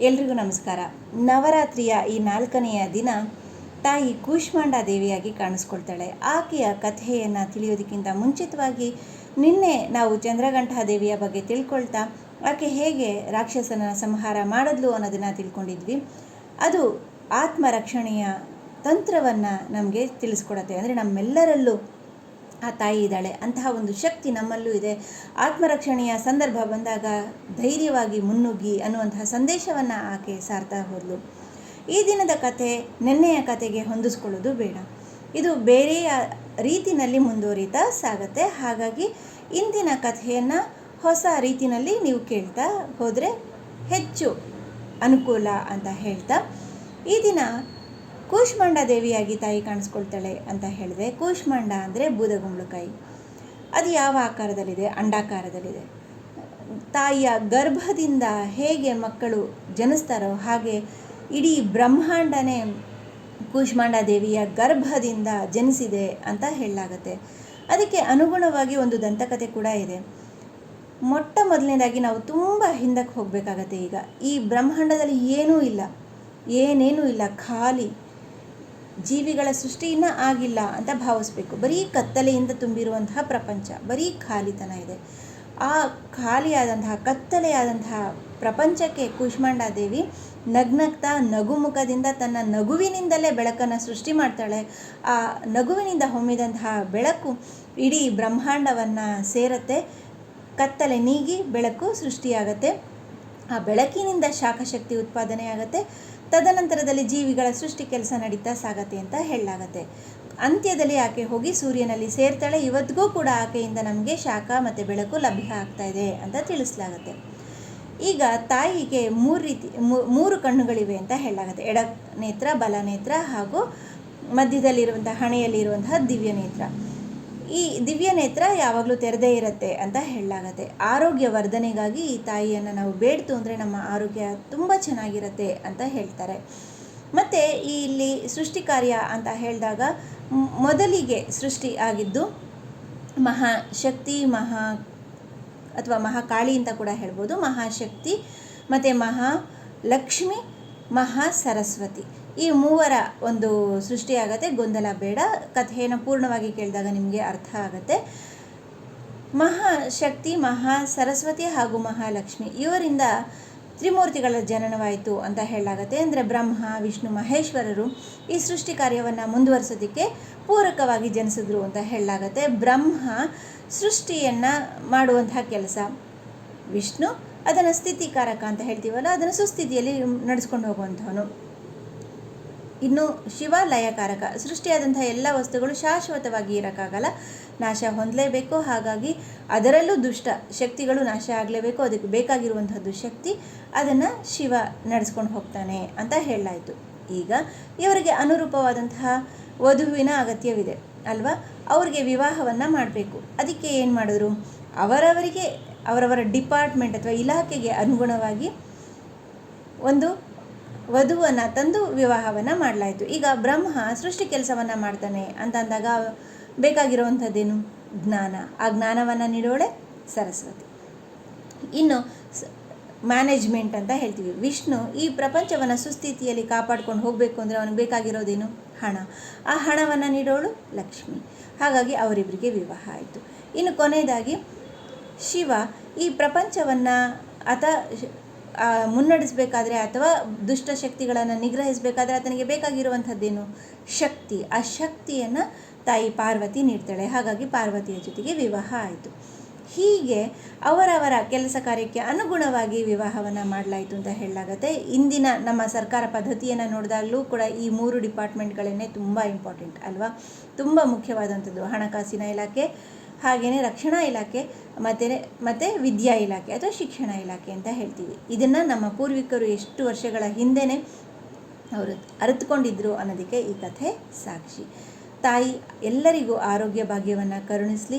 ಎಲ್ರಿಗೂ ನಮಸ್ಕಾರ. ನವರಾತ್ರಿಯ ಈ ನಾಲ್ಕನೆಯ ದಿನ ತಾಯಿ ಕೂಷ್ಮಾಂಡ ದೇವಿಯಾಗಿ ಕಾಣಿಸ್ಕೊಳ್ತಾಳೆ. ಆಕೆಯ ಕಥೆಯನ್ನು ತಿಳಿಯೋದಕ್ಕಿಂತ ಮುಂಚಿತವಾಗಿ ನಿನ್ನೆ ನಾವು ಚಂದ್ರಘಂಟ ದೇವಿಯ ಬಗ್ಗೆ ತಿಳ್ಕೊಳ್ತಾ ಆಕೆ ಹೇಗೆ ರಾಕ್ಷಸನ ಸಂಹಾರ ಮಾಡಿದ್ಲು ಅನ್ನೋದನ್ನು ತಿಳ್ಕೊಂಡಿದ್ವಿ. ಅದು ಆತ್ಮರಕ್ಷಣೆಯ ತಂತ್ರವನ್ನು ನಮಗೆ ತಿಳಿಸ್ಕೊಡತ್ತೆ. ಅಂದರೆ ನಮ್ಮೆಲ್ಲರಲ್ಲೂ ಆ ತಾಯಿ ಇದ್ದಾಳೆ. ಅಂತಹ ಒಂದು ಶಕ್ತಿ ನಮ್ಮಲ್ಲೂ ಇದೆ. ಆತ್ಮರಕ್ಷಣೆಯ ಸಂದರ್ಭ ಬಂದಾಗ ಧೈರ್ಯವಾಗಿ ಮುನ್ನುಗ್ಗಿ ಅನ್ನುವಂತಹ ಸಂದೇಶವನ್ನು ಆಕೆ ಸಾರ್ತಾ ಹೋದಳು ಈ ದಿನದ ಕತೆ ನಿನ್ನೆಯ ಕತೆಗೆ ಹೊಂದಿಸ್ಕೊಳ್ಳೋದು ಬೇಡ. ಇದು ಬೇರೆಯ ರೀತಿನಲ್ಲಿ ಮುಂದುವರಿತಾ ಸಾಗತ್ತೆ. ಹಾಗಾಗಿ ಇಂದಿನ ಕಥೆಯನ್ನು ಹೊಸ ರೀತಿನಲ್ಲಿ ನೀವು ಕೇಳ್ತಾ ಹೋದರೆ ಹೆಚ್ಚು ಅನುಕೂಲ ಅಂತ ಹೇಳ್ತಾ ಈ ದಿನ ಕೂಷ್ಮಾಂಡ ದೇವಿಯಾಗಿ ತಾಯಿ ಕಾಣಿಸ್ಕೊಳ್ತಾಳೆ ಅಂತ ಹೇಳಿದೆ ಕೂಷ್ಮಾಂಡ ಅಂದರೆ ಬೂದಗುಂಬಳಕಾಯಿ. ಅದು ಯಾವ ಆಕಾರದಲ್ಲಿದೆ? ಅಂಡಾಕಾರದಲ್ಲಿದೆ. ತಾಯಿಯ ಗರ್ಭದಿಂದ ಹೇಗೆ ಮಕ್ಕಳು ಜನಿಸ್ತಾರೋ ಹಾಗೆ ಇಡೀ ಬ್ರಹ್ಮಾಂಡನೇ ಕೂಷ್ಮಾಂಡ ದೇವಿಯ ಗರ್ಭದಿಂದ ಜನಿಸಿದೆ ಅಂತ ಹೇಳಲಾಗತ್ತೆ. ಅದಕ್ಕೆ ಅನುಗುಣವಾಗಿ ಒಂದು ದಂತಕತೆ ಕೂಡ ಇದೆ. ಮೊಟ್ಟ ಮೊದಲನೇದಾಗಿ ನಾವು ತುಂಬ ಹಿಂದಕ್ಕೆ ಹೋಗಬೇಕಾಗತ್ತೆ ಈಗ. ಈ ಬ್ರಹ್ಮಾಂಡದಲ್ಲಿ ಏನೂ ಇಲ್ಲ. ಏನೇನೂ ಇಲ್ಲ. ಖಾಲಿ. ಜೀವಿಗಳ ಸೃಷ್ಟಿ ಇನ್ನೂ ಆಗಿಲ್ಲ ಅಂತ ಭಾವಿಸ್ಬೇಕು. ಬರೀ ಕತ್ತಲೆಯಿಂದ ತುಂಬಿರುವಂತಹ ಪ್ರಪಂಚ, ಬರೀ ಖಾಲಿತನ ಇದೆ. ಆ ಖಾಲಿಯಾದಂತಹ, ಕತ್ತಲೆಯಾದಂತಹ ಪ್ರಪಂಚಕ್ಕೆ ಕೂಷ್ಮಾಂಡ ದೇವಿ ನಗ್ನಗ್ತಾ ನಗುಮುಖದಿಂದ ತನ್ನ ನಗುವಿನಿಂದಲೇ ಬೆಳಕನ್ನು ಸೃಷ್ಟಿ ಮಾಡ್ತಾಳೆ. ಆ ನಗುವಿನಿಂದ ಹೊಮ್ಮಿದಂತಹ ಬೆಳಕು ಇಡೀ ಬ್ರಹ್ಮಾಂಡವನ್ನು ಸೇರತ್ತೆ. ಕತ್ತಲೆ ನೀಗಿ ಬೆಳಕು ಸೃಷ್ಟಿಯಾಗತ್ತೆ. ಆ ಬೆಳಕಿನಿಂದ ಶಾಖಶಕ್ತಿ ಉತ್ಪಾದನೆ ಆಗುತ್ತೆ ತದನಂತರದಲ್ಲಿ ಜೀವಿಗಳ ಸೃಷ್ಟಿ ಕೆಲಸ ನಡೀತಾ ಸಾಗತ್ತೆ ಅಂತ ಹೇಳಲಾಗತ್ತೆ. ಅಂತ್ಯದಲ್ಲಿ ಆಕೆ ಹೋಗಿ ಸೂರ್ಯನಲ್ಲಿ ಸೇರ್ತಾಳೆ. ಇವತ್ತಿಗೂ ಕೂಡ ಆಕೆಯಿಂದ ನಮಗೆ ಶಾಖ ಮತ್ತು ಬೆಳಕು ಲಭ್ಯ ಆಗ್ತಾ ಇದೆ ಅಂತ ತಿಳಿಸಲಾಗತ್ತೆ. ಈಗ ತಾಯಿಗೆ ಮೂರು ರೀತಿ ಮೂರು ಕಣ್ಣುಗಳಿವೆ ಅಂತ ಹೇಳಲಾಗುತ್ತೆ. ಎಡ ನೇತ್ರ, ಬಲ ನೇತ್ರ ಹಾಗೂ ಮಧ್ಯದಲ್ಲಿರುವಂಥ ಹಣೆಯಲ್ಲಿರುವಂತಹ ದಿವ್ಯ ನೇತ್ರ. ಈ ದಿವ್ಯ ನೇತ್ರ ಯಾವಾಗಲೂ ತೆರೆದೇ ಇರುತ್ತೆ ಅಂತ ಹೇಳಲಾಗತ್ತೆ. ಆರೋಗ್ಯ ವರ್ಧನೆಗಾಗಿ ಈ ತಾಯಿಯನ್ನು ನಾವು ಬೇಡ್ತು ಅಂದರೆ ನಮ್ಮ ಆರೋಗ್ಯ ತುಂಬ ಚೆನ್ನಾಗಿರುತ್ತೆ ಅಂತ ಹೇಳ್ತಾರೆ. ಮತ್ತು ಈ ಇಲ್ಲಿ ಸೃಷ್ಟಿ ಕಾರ್ಯ ಅಂತ ಹೇಳಿದಾಗ ಮೊದಲಿಗೆ ಸೃಷ್ಟಿ ಆಗಿದ್ದು ಮಹಾಶಕ್ತಿ ಮಹಾ ಅಥವಾ ಮಹಾಕಾಳಿ ಅಂತ ಕೂಡ ಹೇಳ್ಬೋದು. ಮಹಾಶಕ್ತಿ ಮತ್ತು ಮಹಾಲಕ್ಷ್ಮಿ ಮಹಾ ಸರಸ್ವತಿ. ಈ ಮೂವರ ಒಂದು ಸೃಷ್ಟಿಯಾಗತ್ತೆ ಗೊಂದಲ ಬೇಡ. ಕಥೆಯನ್ನು ಪೂರ್ಣವಾಗಿ ಕೇಳಿದಾಗ ನಿಮಗೆ ಅರ್ಥ ಆಗುತ್ತೆ. ಮಹಾಶಕ್ತಿ, ಮಹಾ ಸರಸ್ವತಿ ಹಾಗೂ ಮಹಾಲಕ್ಷ್ಮಿ ಇವರಿಂದ ತ್ರಿಮೂರ್ತಿಗಳ ಜನನವಾಯಿತು ಅಂತ ಹೇಳಲಾಗತ್ತೆ. ಅಂದರೆ ಬ್ರಹ್ಮ, ವಿಷ್ಣು, ಮಹೇಶ್ವರರು ಈ ಸೃಷ್ಟಿ ಕಾರ್ಯವನ್ನು ಮುಂದುವರಿಸೋದಕ್ಕೆ ಪೂರಕವಾಗಿ ಜನಿಸಿದ್ರು ಅಂತ ಹೇಳಲಾಗತ್ತೆ. ಬ್ರಹ್ಮ ಸೃಷ್ಟಿಯನ್ನು ಮಾಡುವಂತಹ ಕೆಲಸ. ವಿಷ್ಣು ಅದನ್ನು ಸ್ಥಿತಿಕಾರಕ ಅಂತ ಹೇಳ್ತೀವಲ್ಲ, ಅದನ್ನು ಸುಸ್ಥಿತಿಯಲ್ಲಿ ನಡೆಸ್ಕೊಂಡು ಹೋಗುವಂಥವನು ಇನ್ನು ಶಿವ ಲಯಕಾರಕ. ಸೃಷ್ಟಿಯಾದಂಥ ಎಲ್ಲ ವಸ್ತುಗಳು ಶಾಶ್ವತವಾಗಿ ಇರೋಕ್ಕಾಗಲ್ಲ. ನಾಶ ಹೊಂದಲೇಬೇಕು. ಹಾಗಾಗಿ ಅದರಲ್ಲೂ ದುಷ್ಟ ಶಕ್ತಿಗಳು ನಾಶ ಆಗಲೇಬೇಕು. ಅದಕ್ಕೆ ಬೇಕಾಗಿರುವಂಥದ್ದು ಶಕ್ತಿ ಅದನ್ನು ಶಿವ ನಡೆಸ್ಕೊಂಡು ಹೋಗ್ತಾನೆ ಅಂತ ಹೇಳಲಾಯಿತು. ಈಗ ಇವರಿಗೆ ಅನುರೂಪವಾದಂತಹ ವಧುವಿನ ಅಗತ್ಯವಿದೆ. ಅಲ್ವಾ? ಅವ್ರಿಗೆ ವಿವಾಹವನ್ನು ಮಾಡಬೇಕು. ಅದಕ್ಕೆ ಏನು ಮಾಡಿದ್ರು? ಅವರವರಿಗೆ ಅವರವರ ಡಿಪಾರ್ಟ್ಮೆಂಟ್ ಅಥವಾ ಇಲಾಖೆಗೆ ಅನುಗುಣವಾಗಿ ಒಂದು ವಧುವನ್ನು ತಂದು ವಿವಾಹವನ್ನು ಮಾಡಲಾಯಿತು. ಈಗ ಬ್ರಹ್ಮ ಸೃಷ್ಟಿ ಕೆಲಸವನ್ನು ಮಾಡ್ತಾನೆ ಅಂತ ಅಂದಾಗ ಬೇಕಾಗಿರುವಂಥದ್ದೇನು? ಜ್ಞಾನ. ಆ ಜ್ಞಾನವನ್ನು ನೀಡೋಳೆ ಸರಸ್ವತಿ. ಇನ್ನು ಮ್ಯಾನೇಜ್ಮೆಂಟ್ ಅಂತ ಹೇಳ್ತೀವಿ. ವಿಷ್ಣು ಈ ಪ್ರಪಂಚವನ್ನು ಸುಸ್ಥಿತಿಯಲ್ಲಿ ಕಾಪಾಡ್ಕೊಂಡು ಹೋಗಬೇಕು ಅಂದರೆ ಅವನಿಗೆ ಬೇಕಾಗಿರೋದೇನು? ಹಣ. ಆ ಹಣವನ್ನು ನೀಡೋಳು ಲಕ್ಷ್ಮಿ. ಹಾಗಾಗಿ ಅವರಿಬ್ಬರಿಗೆ ವಿವಾಹ ಆಯಿತು. ಇನ್ನು ಕೊನೆಯದಾಗಿ ಶಿವ ಈ ಪ್ರಪಂಚವನ್ನು ಆತ ಮುನ್ನಡೆಸಬೇಕಾದ್ರೆ ಅಥವಾ ದುಷ್ಟ ಶಕ್ತಿಗಳನ್ನು ನಿಗ್ರಹಿಸಬೇಕಾದ್ರೆ ಆತನಿಗೆ ಬೇಕಾಗಿರುವಂಥದ್ದೇನು? ಶಕ್ತಿ. ಆ ಶಕ್ತಿಯನ್ನು ತಾಯಿ ಪಾರ್ವತಿ ನೀಡ್ತಾಳೆ. ಹಾಗಾಗಿ ಪಾರ್ವತಿಯ ಜೊತೆಗೆ ವಿವಾಹ ಆಯಿತು. ಹೀಗೆ ಅವರವರ ಕೆಲಸ ಕಾರ್ಯಕ್ಕೆ ಅನುಗುಣವಾಗಿ ವಿವಾಹವನ್ನು ಮಾಡಲಾಯಿತು ಅಂತ ಹೇಳಲಾಗತ್ತೆ. ಇಂದಿನ ನಮ್ಮ ಸರ್ಕಾರ ಪದ್ಧತಿಯನ್ನು ನೋಡಿದಾಗಲೂ ಕೂಡ ಈ ಮೂರು ಡಿಪಾರ್ಟ್ಮೆಂಟ್ಗಳನ್ನೇ ತುಂಬ ಇಂಪಾರ್ಟೆಂಟ್ ಅಲ್ವಾ? ತುಂಬ ಮುಖ್ಯವಾದಂಥದ್ದು ಹಣಕಾಸಿನ ಇಲಾಖೆ ಹಾಗೆಯೇ ರಕ್ಷಣಾ ಇಲಾಖೆ, ಮತ್ತು ಮತ್ತು ವಿದ್ಯಾ ಇಲಾಖೆ ಅಥವಾ ಶಿಕ್ಷಣ ಇಲಾಖೆ ಅಂತ ಹೇಳ್ತೀವಿ. ಇದನ್ನು ನಮ್ಮ ಪೂರ್ವಿಕರು ಎಷ್ಟು ವರ್ಷಗಳ ಹಿಂದೆಯೇ ಅವರು ಅರಿತುಕೊಂಡಿದ್ರು ಅನ್ನೋದಕ್ಕೆ ಈ ಕಥೆ ಸಾಕ್ಷಿ. ತಾಯಿ ಎಲ್ಲರಿಗೂ ಆರೋಗ್ಯ ಭಾಗ್ಯವನ್ನು ಕರುಣಿಸಲಿ.